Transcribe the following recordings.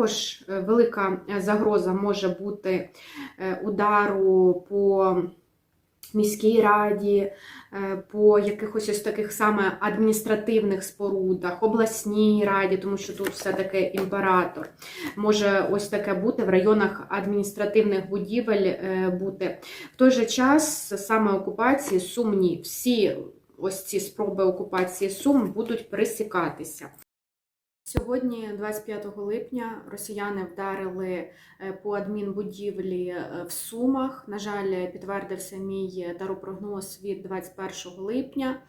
Також е, велика загроза може бути е, удару по міській раді, е, по якихось ось таких саме адміністративних спорудах, обласній раді, тому що тут все-таки імператор. Може ось таке бути в районах адміністративних будівель е, бути. В той же час саме окупації сумні, всі ось ці спроби окупації Сум будуть присікатися. Сьогодні, 25 липня, росіяни вдарили е, по адмінбудівлі е, в Сумах. На жаль, підтвердився мій таропрогноз від 21 липня.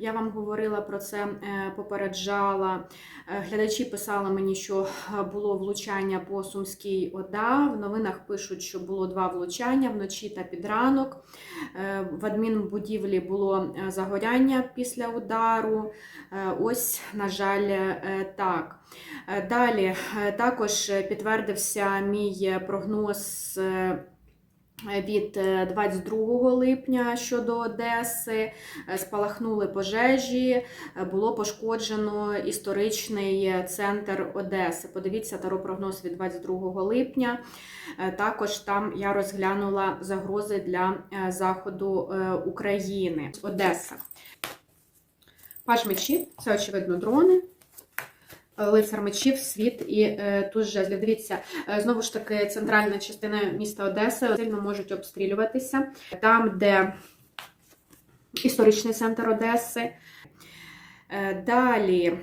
Я вам говорила про це, е, попереджала. Глядачі писали мені, що було влучання по Сумській ОДА. В новинах пишуть, що було два влучання вночі та під ранок. В адмінбудівлі було загоряння після удару. Ось, на жаль, так. Е, Далі е, також підтвердився мій прогноз. е, Від е, 22 липня щодо Одеси спалахнули пожежі, було пошкоджено історичний центр Одеси. Подивіться таропрогноз від 22 липня. Також там я розглянула загрози для заходу України. Одеса. Паж мечів, це очевидно дрони. Лицар мечів, світ і е, туз жезлів. Дивіться, е, знову ж таки, центральна частина міста Одеси сильно можуть обстрілюватися. Там, де історичний центр Одеси. Е, далі.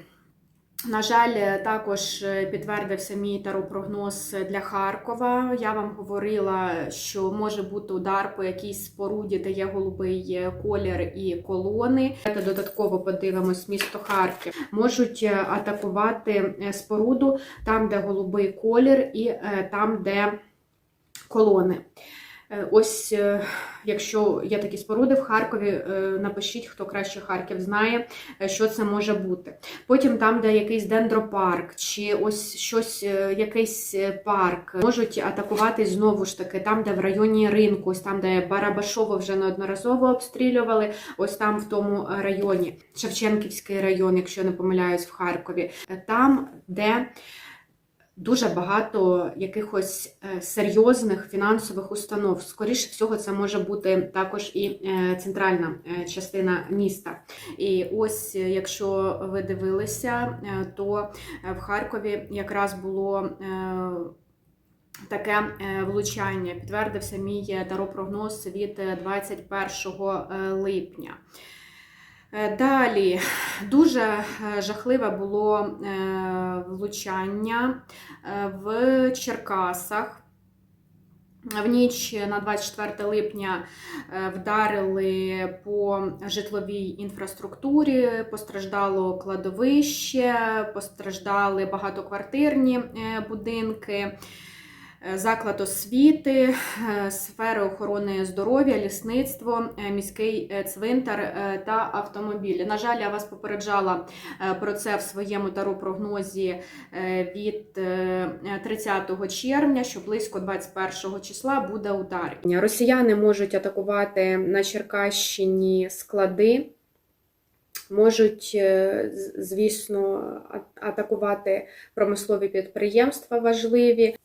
На жаль, також підтвердився мій таропрогноз для Харкова. Я вам говорила, що може бути удар по якійсь споруді, де є голубий колір і колони. Додатково подивимось місто Харків. Можуть атакувати споруду там, де голубий колір, і е, там, де колони. Е, Ось, е, якщо є такі споруди в Харкові, е, напишіть, хто краще Харків знає, що це може бути. Потім там, де якийсь дендропарк, чи ось щось, якийсь парк, можуть атакувати знову ж таки, там, де в районі ринку, ось там, де Барабашово вже неодноразово обстрілювали, ось там в тому районі, Шевченківський район, якщо я не помиляюсь, в Харкові, там, де дуже багато якихось е, серйозних фінансових установ. Скоріше всього, це може бути також і е, центральна е, частина міста. І ось, якщо ви дивилися, то в Харкові якраз було. Таке влучання підтвердився мій таропрогноз від е, 21 липня. Е, Далі дуже е, жахливе було е, влучання в Черкасах. В ніч на 24 липня вдарили по житловій інфраструктурі, постраждало кладовище, постраждали багатоквартирні будинки, заклад освіти, е, сфери охорони здоров'я, лісництво, е, міський е, цвинтар е, та автомобілі. На жаль, я вас попереджала е, про це в своєму таропрогнозі е, від е, 30 червня, що близько 21 числа буде удар. Росіяни можуть атакувати на Черкащині склади. Можуть, е, звісно, атакувати промислові підприємства важливі.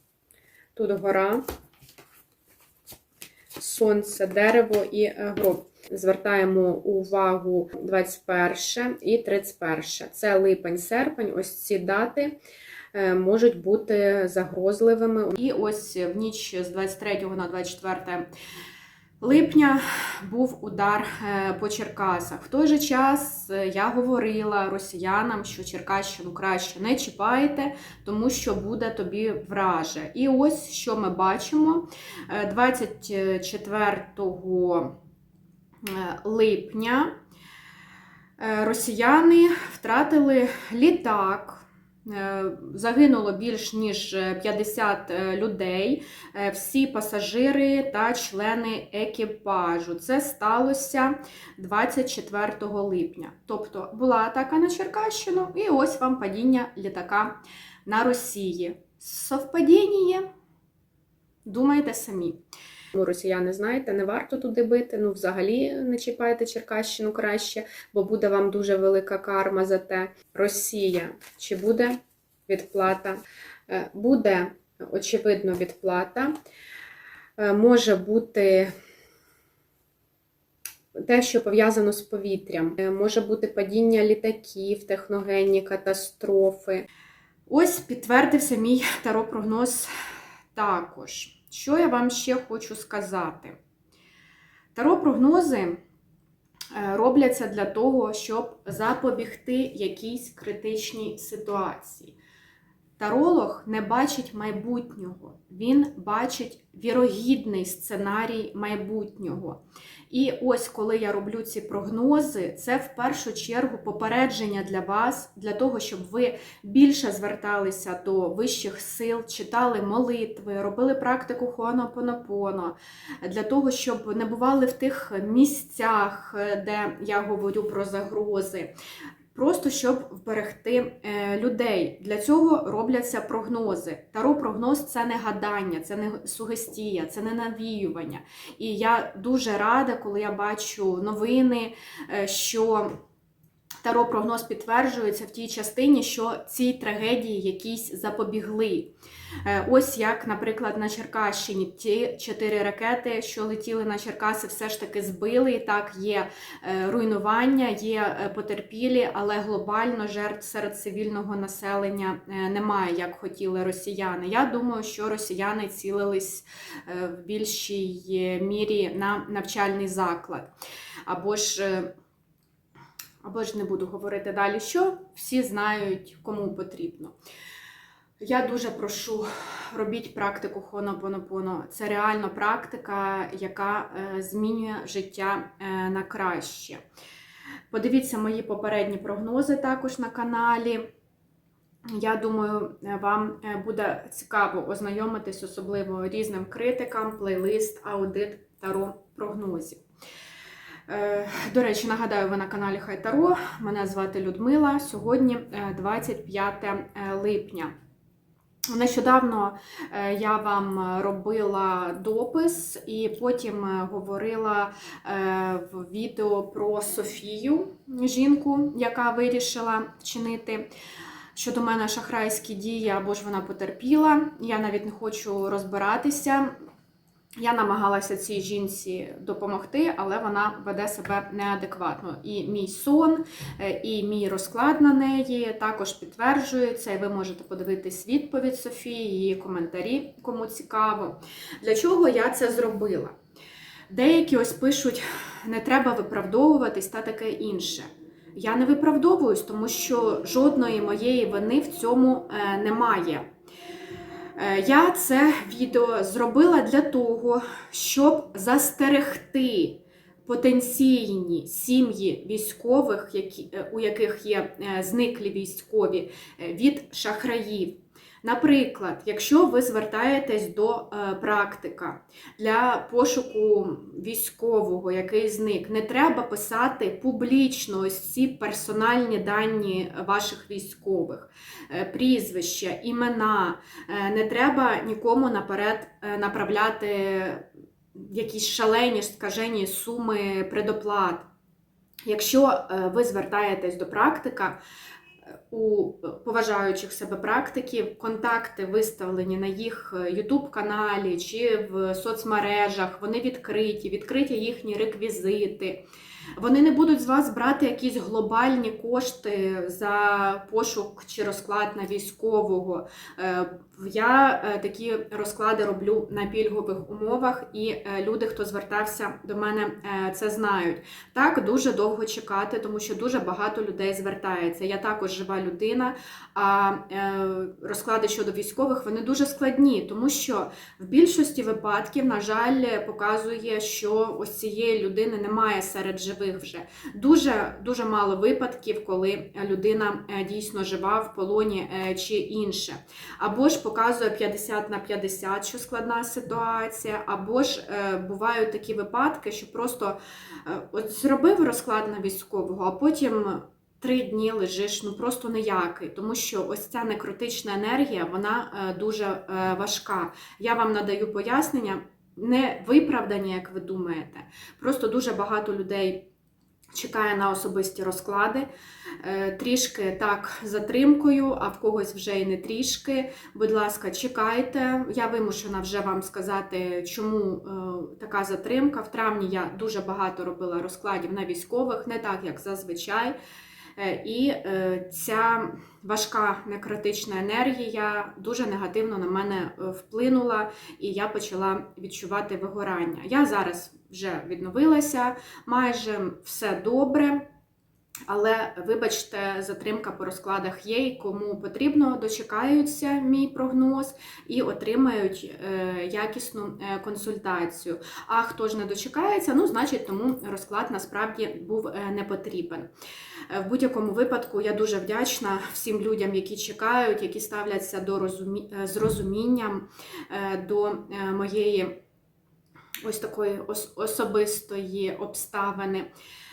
Тут гора, сонце, дерево і е, гроб. Звертаємо увагу 21 і 31. Це липень-серпень. Ось ці дати е, можуть бути загрозливими. І ось в ніч з 23 на 24 липня був удар е, по Черкасах. В той же час е, я говорила росіянам, що Черкащину краще не чіпайте, тому що буде тобі враже. І ось що ми бачимо Е, 24 е, липня росіяни втратили літак. Е, Загинуло більш ніж 50 людей, е, всі пасажири та члени екіпажу. Це сталося 24 липня. Тобто була атака на Черкащину, і ось вам падіння літака на Росії. Совпадіння? Думайте самі. Ну, Росіяни, знаєте, не варто туди бити. Ну, взагалі не чіпайте Черкащину краще, бо буде вам дуже велика карма за те. Росія, чи буде відплата Е, Буде, очевидно, відплата. Е, Може бути те, що пов'язано з повітрям. Е, Може бути падіння літаків, техногенні катастрофи. Ось підтвердився мій таро-прогноз також. Що я вам ще хочу сказати? Таро-прогнози е, робляться для того, щоб запобігти якійсь критичній ситуації. Таролог не бачить майбутнього, він бачить вірогідний сценарій майбутнього. І ось коли я роблю ці прогнози, це в першу чергу попередження для вас, для того, щоб ви більше зверталися до вищих сил, читали молитви, робили практику Хоанопонопоно, для того, щоб не бували в тих місцях, де я говорю про загрози. Просто щоб вберегти е, людей. Для цього робляться прогнози. Таро прогноз це не гадання, це не сугестія, це не навіювання. І я дуже рада, коли я бачу новини, е, що таро прогноз підтверджується в тій частині, що ці трагедії якісь запобігли. Е, Ось як, наприклад, на Черкащині ті чотири ракети, що летіли на Черкаси, все ж таки збили. Так, є е, руйнування, є е, потерпілі, але глобально жертв серед цивільного населення немає, як хотіли росіяни. Я думаю, що росіяни цілились в більшій мірі на навчальний заклад. Або ж або ж не буду говорити далі, що всі знають, кому потрібно. Я дуже прошу, робіть практику Хонопонопоно. Це реально практика, яка е, змінює життя е, на краще. Подивіться мої попередні прогнози також на каналі. Я думаю, е, вам буде цікаво ознайомитись, особливо різним критикам, плейлист, аудит таро прогнозів. Е, До речі, нагадаю, ви на каналі Хай Таро. Мене звати Людмила. Сьогодні е, 25 липня. Нещодавно е, я вам робила допис і потім е, говорила е, в відео про Софію, жінку, яка вирішила вчинити щодо мене шахрайські дії, або ж вона потерпіла. Я навіть не хочу розбиратися. Я намагалася цій жінці допомогти, але вона веде себе неадекватно. І мій сон, е, і мій розклад на неї також підтверджується, і ви можете подивитись відповідь Софії, її коментарі, кому цікаво. Для чого я це зробила? Деякі ось пишуть, не треба виправдовуватись та таке інше. Я не виправдовуюсь, тому що жодної моєї вини в цьому е, немає. Е, Я це відео зробила для того, щоб застерегти потенційні сім'ї військових, які, е, у яких є е, зниклі військові, від шахраїв. Наприклад, якщо ви звертаєтесь до е, практика для пошуку військового, який зник, не треба писати публічно ось ці персональні дані ваших військових, Е, прізвища, імена. Е, Не треба нікому наперед направляти якісь шалені, скажені суми предоплат. Якщо ви звертаєтесь до практика, у поважаючих себе практиків контакти виставлені на їх YouTube каналі чи в соцмережах, вони відкриті, відкриті їхні реквізити. Вони не будуть з вас брати якісь глобальні кошти за пошук чи розклад на військового. Е, Я е, такі розклади роблю на пільгових умовах, і е, люди, хто звертався до мене, це знають. Так, дуже довго чекати, тому що дуже багато людей звертається. Я також жива людина, а розклади щодо військових вони дуже складні, тому що в більшості випадків, на жаль, показує, що ось цієї людини немає серед живих вже. Дуже дуже мало випадків, коли людина е, дійсно жива в полоні е, чи інше. Або ж показує 50 на 50, що складна ситуація, або ж е, бувають такі випадки, що просто от зробив розклад на військового, а потім. Три дні лежиш, ну просто ніякий, тому що ось ця некротична енергія, вона дуже важка. Я вам надаю пояснення, не виправдання, як ви думаєте. Просто дуже багато людей чекає на особисті розклади. Е, Трішки так затримкою, а в когось вже і не трішки. Будь ласка, чекайте. Я вимушена вже вам сказати, чому е, така затримка. В травні я дуже багато робила розкладів на військових, не так як зазвичай. Е, І е, ця важка некритична енергія дуже негативно на мене е, вплинула, і я почала відчувати вигорання. Я зараз вже відновилася, майже все добре. Але, вибачте, затримка по розкладах є, кому потрібно, дочекаються мій прогноз і отримають е, якісну е, консультацію. А хто ж не дочекається, ну, значить, тому розклад насправді був е, не потрібен. В будь-якому випадку я дуже вдячна всім людям, які чекають, які ставляться до розумі... з розумінням до моєї ось такої ос- особистої обставини.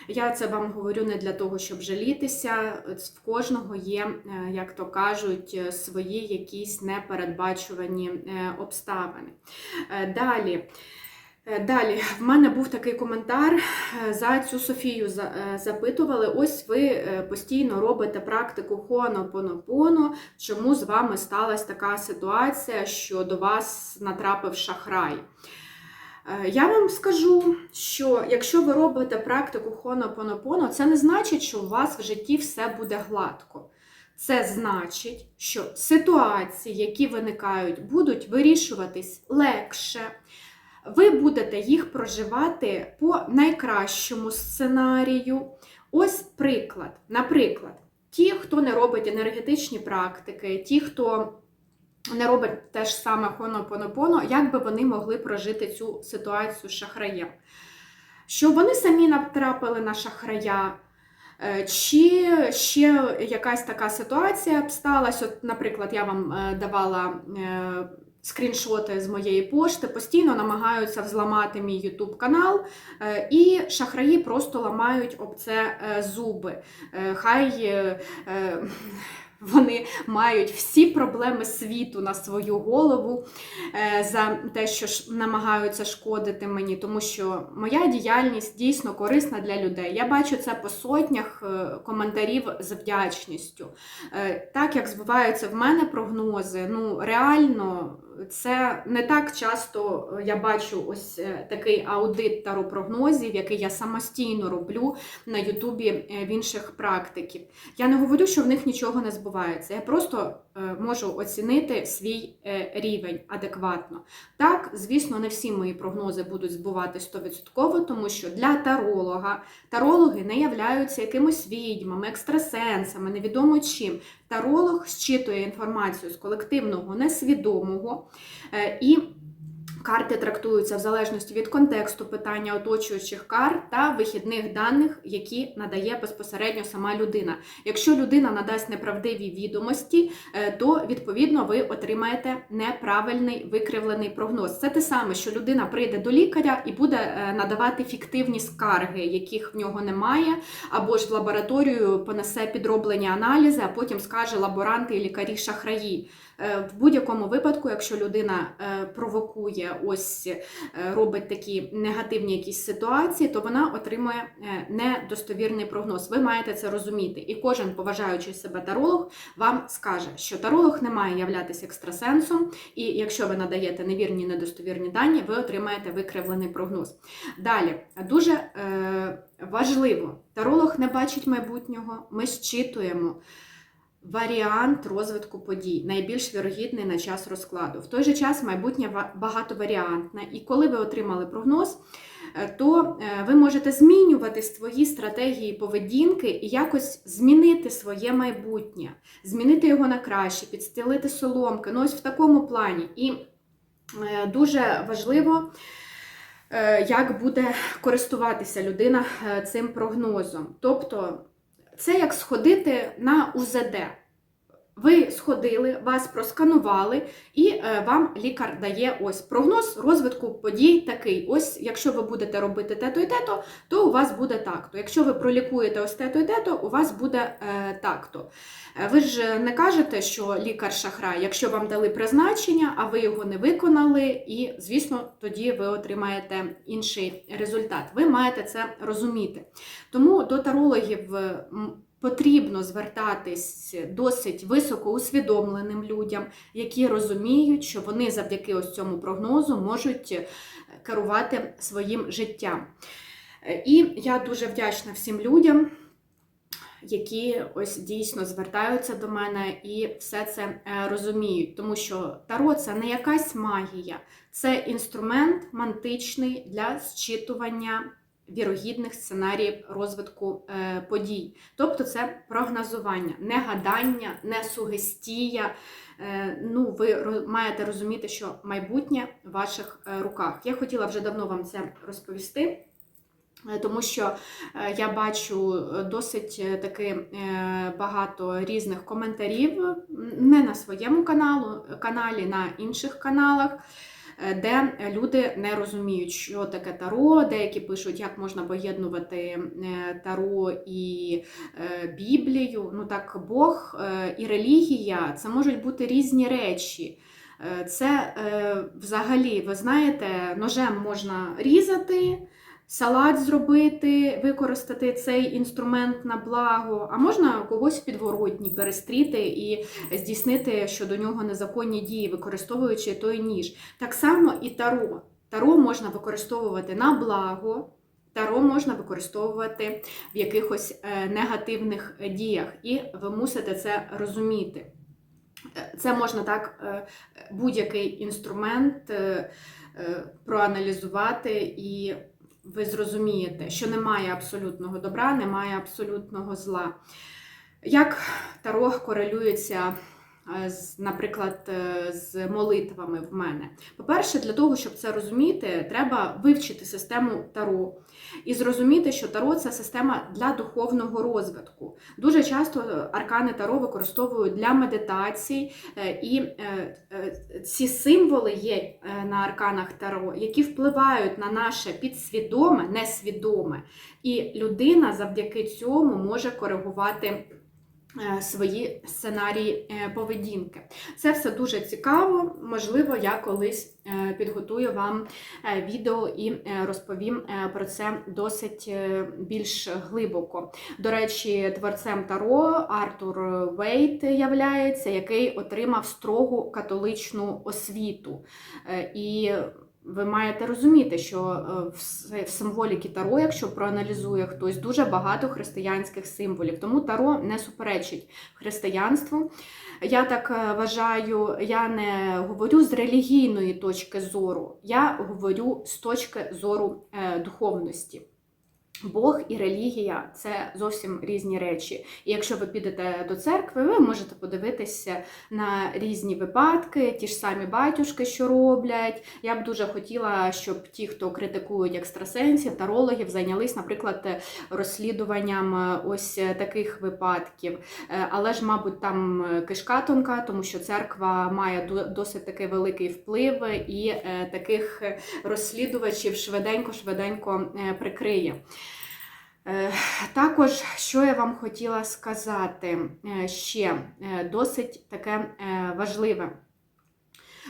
Я це вам говорю не для того, щоб жалітися. В кожного є, е, як то кажуть, е, свої якісь непередбачувані е, обставини. Далі. Далі, в мене був такий коментар за цю Софію запитували. Ось ви постійно робите практику Хоно-Понопоно. Чому з вами сталася така ситуація, що до вас натрапив шахрай? Е, Я вам скажу, що якщо ви робите практику Хонопонопоно, це не значить, що у вас в житті все буде гладко. Це значить, що ситуації, які виникають, будуть вирішуватись легше. Ви будете їх проживати по найкращому сценарію. Ось приклад. Наприклад, ті, хто не робить енергетичні практики, ті, хто не робить те ж саме хонопонопоно, як би вони могли прожити цю ситуацію з шахраєм. Що вони самі натрапили на шахрая, е, чи ще якась така ситуація б сталася. От, наприклад, я вам е, давала е, скріншоти з моєї пошти, постійно намагаються взламати мій YouTube канал, і шахраї просто ламають об це зуби. Хай вони мають всі проблеми світу на свою голову е, за те, що намагаються шкодити мені, тому що моя діяльність дійсно корисна для людей. Я бачу це по сотнях е, коментарів з вдячністю. Е, Так як збуваються в мене прогнози, ну реально. Це не так часто е, я бачу ось е, такий аудит таропрогнозів, який я самостійно роблю на Ютубі е, в інших практиків. Я не говорю, що в них нічого не збувається. Я просто можу оцінити свій рівень адекватно. Так, звісно, не всі мої прогнози будуть збуватись 100%, тому що для таролога тарологи не являються якимось відьмами, екстрасенсами, невідомо чим. Таролог щитує інформацію з колективного несвідомого е, і Карти трактуються в залежності від контексту питання оточуючих карт та вихідних даних, які надає безпосередньо сама людина. Якщо людина надасть неправдиві відомості, е, то відповідно ви отримаєте неправильний викривлений прогноз. Це те саме, що людина прийде до лікаря і буде е, надавати фіктивні скарги, яких в нього немає, або ж в лабораторію понесе підроблені аналізи, а потім скаже лаборанти і лікарі шахраї. Е, В будь-якому випадку, якщо людина провокує, ось е, робить такі негативні якісь ситуації, то вона отримує е, недостовірний прогноз. Ви маєте це розуміти. І кожен поважаючий себе таролог вам скаже, що таролог не має являтися екстрасенсом, і якщо ви надаєте невірні недостовірні дані, ви отримаєте викривлений прогноз. Далі дуже е, важливо, таролог не бачить майбутнього, ми зчитуємо варіант розвитку подій, найбільш вірогідний на час розкладу. В той же час майбутнє ва- багатоваріантне. І коли ви отримали прогноз, е, то е, ви можете змінювати свої стратегії поведінки і якось змінити своє майбутнє, змінити його на краще, підстелити соломки. Ну ось в такому плані. І е, дуже важливо. Як буде користуватися людина цим прогнозом? Тобто це як сходити на УЗД. Ви сходили, вас просканували, і е, вам лікар дає ось прогноз розвитку подій такий. Ось, якщо ви будете робити те-то і те-то, то у вас буде так-то. Якщо ви пролікуєте ось те-то і те-то, у вас буде е, так-то. Е, Ви ж не кажете, що лікар шахрай, якщо вам дали призначення, а ви його не виконали, і, звісно, тоді ви отримаєте інший результат. Ви маєте це розуміти. Тому до тарологів потрібно звертатись досить високо усвідомленим людям, які розуміють, що вони завдяки ось цьому прогнозу можуть е, керувати своїм життям. Е, І я дуже вдячна всім людям, які ось дійсно звертаються до мене і все це е, розуміють, тому що таро це не якась магія, це інструмент мантичний для зчитування вірогідних сценаріїв розвитку е, подій. Тобто це прогнозування, не гадання, не сугестія. Е, Ну, ви маєте розуміти, що майбутнє в ваших е, руках. Я хотіла вже давно вам це розповісти. Тому що я бачу досить таки багато різних коментарів не на своєму каналу, каналі, на інших каналах, де люди не розуміють, що таке таро. Деякі пишуть, як можна поєднувати е, таро і е, Біблію. Ну так, Бог е, і релігія це можуть бути різні речі. Е, Це е, взагалі, ви знаєте, ножем можна різати салат зробити, використати цей інструмент на благо, а можна когось підворотні перестріти і здійснити щодо нього незаконні дії, використовуючи той ніж. Так само і таро. Таро можна використовувати на благо. Таро можна використовувати в якихось е, негативних діях, і ви мусите це розуміти. Е, Це можна так, е, будь-який інструмент проаналізувати і ви зрозумієте, що немає абсолютного добра, немає абсолютного зла. Як Таро корелюється, наприклад, е, з молитвами в мене? По-перше, для того, щоб це розуміти, треба вивчити систему Таро і зрозуміти, що Таро це система для духовного розвитку. Дуже часто е, аркани Таро використовують для медитацій, е, і ці символи є на арканах Таро, які впливають на наше підсвідоме, несвідоме. І людина завдяки цьому може коригувати свої сценарії е, поведінки. Це все дуже цікаво. Можливо, я колись е, підготую вам е, відео і е, розповім е, про це досить е, більш глибоко. До речі, творцем Таро Артур Вейт являється, який отримав строгу католичну освіту. Е, І ви маєте розуміти, що е, в символіки Таро, якщо проаналізує хтось, дуже багато християнських символів. Тому Таро не суперечить християнству. Я так е, вважаю, я не говорю з релігійної точки зору, я говорю з точки зору е, духовності. Бог і релігія це зовсім різні речі. І якщо ви підете до церкви, ви можете подивитися на різні випадки, ті ж самі батюшки, що роблять. Я б дуже хотіла, щоб ті, хто критикують екстрасенсів, тарологів, зайнялись, наприклад, розслідуванням е, ось таких випадків. Е, Але ж, мабуть, там е, кишка тонка, тому що церква має до- досить такий великий вплив, і е, таких розслідувачів швиденько-швиденько е, прикриє. Е, Також, що я вам хотіла сказати е, ще е, досить таке важливе.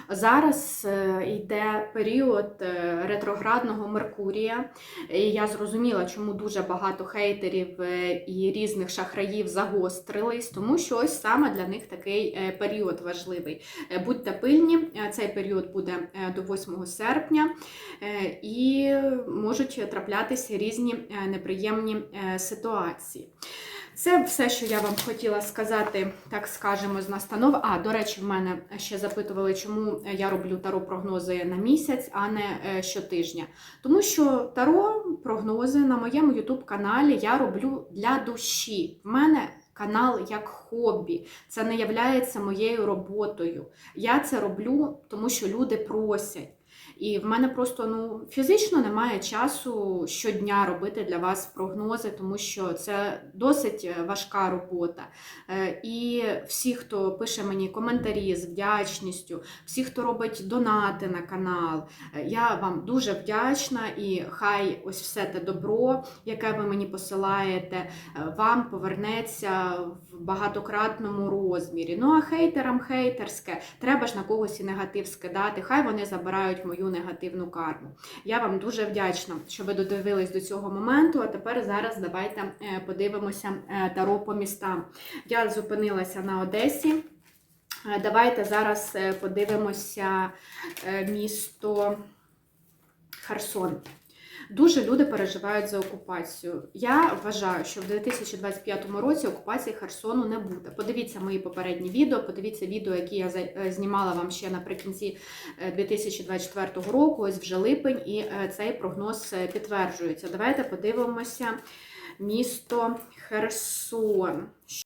Зараз е, йде період е, ретроградного Меркурія, і я зрозуміла, чому дуже багато хейтерів е, і різних шахраїв загострились, тому що ось саме для них такий період важливий. Будьте пильні, цей період буде до 8 серпня, і можуть траплятися різні неприємні ситуації. Це все, що я вам хотіла сказати, так скажемо, з настанов. А, до речі, в мене ще запитували, чому я роблю таро прогнози на місяць, а не е, щотижня. Тому що таро прогнози на моєму YouTube каналі я роблю для душі. В мене канал як хобі. Це не являється моєю роботою. Я це роблю, тому що люди просять. І в мене просто ну фізично немає часу щодня робити для вас прогнози, тому що це досить е, важка робота. Е, І всі, хто пише мені коментарі з вдячністю, всі, хто робить донати на канал, е, я вам дуже вдячна і хай ось все те добро, яке ви мені посилаєте, вам повернеться в багатократному розмірі. Ну а хейтерам хейтерське, треба ж на когось і негатив скидати. Хай вони забирають мою негативну карму. Я вам дуже вдячна, що ви додивились до цього моменту. А тепер зараз давайте е, подивимося е, таро по містам. Я зупинилася на Одесі. Е, Давайте зараз подивимося місто Херсон. Дуже люди переживають за окупацію. Я вважаю, що в 2025 році окупації Херсону не буде. Подивіться мої попередні відео, подивіться відео, які я е, знімала вам ще наприкінці е, 2024 року. Ось вже липень, і е, цей прогноз е, підтверджується. Давайте подивимося місто Херсон.